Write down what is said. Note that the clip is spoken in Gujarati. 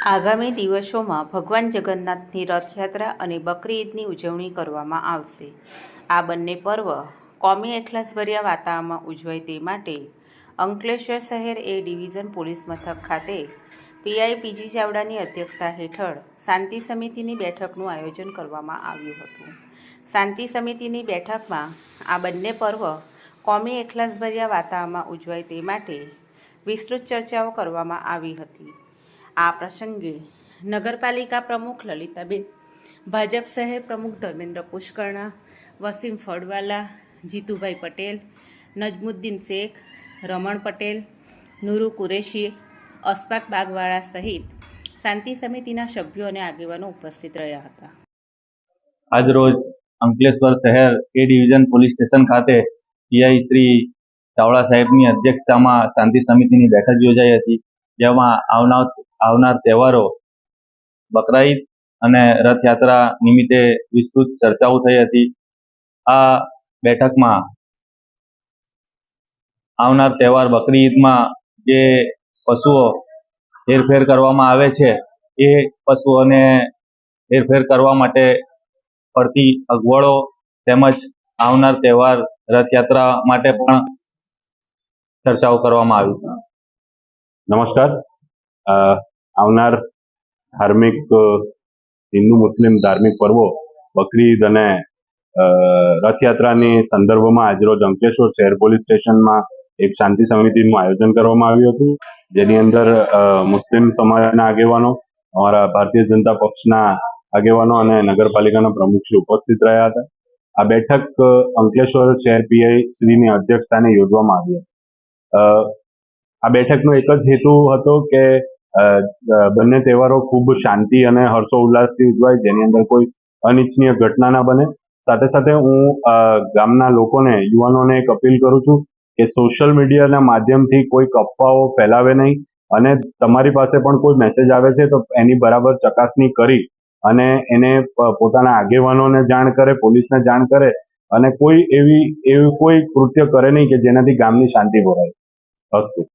આગામી દિવસોમાં ભગવાન જગન્નાથની રથયાત્રા અને બકરી ઈદની ઉજવણી કરવામાં આવશે. આ બંને પર્વ કોમી એખલાસભર્યા વાતાવરણમાં ઉજવાય તે માટે અંકલેશ્વર શહેર એ ડિવિઝન પોલીસ મથક ખાતે પીઆઈ પીજી ચાવડાની અધ્યક્ષતા હેઠળ શાંતિ સમિતિની બેઠકનું આયોજન કરવામાં આવ્યું હતું. શાંતિ સમિતિની બેઠકમાં આ બંને પર્વ કોમી એખલાસભર્યા વાતાવરણમાં ઉજવાય તે માટે વિસ્તૃત ચર્ચાઓ કરવામાં આવી હતી. આ પ્રસંગે નગરપાલિકા પ્રમુખ લલિતાબેન, ભાજપ શહેર પ્રમુખ ધર્મેન્દ્ર પુષ્કરણા, વસીમ ફળવાલા, જીતુભાઈ પટેલ, નજમુદ્દીન શેખ, રમણ પટેલ, નુરુ કુરેશી, અસ્પાક બાગવાળા સહિત શાંતિ સમિતિના સભ્યો અને આગેવાનો ઉપસ્થિત રહ્યા હતા. આજરોજ અંકલેશ્વર શહેર એ ડિવિઝન પોલીસ સ્ટેશન ખાતે પીઆઈ શ્રી ચાવડા સાહેબની અધ્યક્ષતામાં શાંતિ સમિતિની બેઠક યોજાઈ હતી, જેમાં આવનાર આવનાર તહેવારો બકરા ઈદ અને રથયાત્રા નિમિત્તે વિસ્તૃત ચર્ચાઓ થઈ હતી. આ બેઠકમાં આવનાર તહેવાર બકરી ઈદમાં જે પશુઓ હેરફેર કરવામાં આવે છે, એ પશુઓને હેરફેર કરવા માટે પડતી અગવડો તેમજ આવનાર તહેવાર રથયાત્રા માટે પણ ચર્ચાઓ કરવામાં આવી. નમસ્કાર. આવનાર ધાર્મિક હિન્દુ, મુસ્લિમ ધાર્મિક પર્વો બકરી અને રથયાત્રાની સંદર્ભમાં આજરોજ અંકલેશ્વર શહેર પોલીસ સ્ટેશનમાં એક શાંતિ સમિતિનું આયોજન કરવામાં આવ્યું હતું. જેની અંદર મુસ્લિમ સમાજના આગેવાનો, અમારા ભારતીય જનતા પક્ષના આગેવાનો અને નગરપાલિકાના પ્રમુખશ્રી ઉપસ્થિત રહ્યા હતા. આ બેઠક અંકલેશ્વર શહેર પીઆઈ શ્રીની અધ્યક્ષતાને યોજવામાં આવી હતી. આ બેઠકનો એક જ હેતુ હતો કે બંને તહેવારો ખૂબ શાંતિ અને હર્ષોલ્લાસથી ઉજવાય, જેની અંદર કોઈ અનિચ્છનીય ઘટના ના બને. સાથે સાથે હું ગામના લોકોને, યુવાનોને એક અપીલ કરું છું કે સોશિયલ મીડિયાના માધ્યમથી કોઈ અફવાઓ ફેલાવે નહીં અને તમારી પાસે પણ કોઈ મેસેજ આવે છે તો એની બરાબર ચકાસણી કરી અને એને પોતાના આગેવાનોને જાણ કરે, પોલીસને જાણ કરે અને કોઈ એવી, એવું કોઈ કૃત્ય કરે નહીં કે જેનાથી ગામની શાંતિ ભરાય. અસ્તુ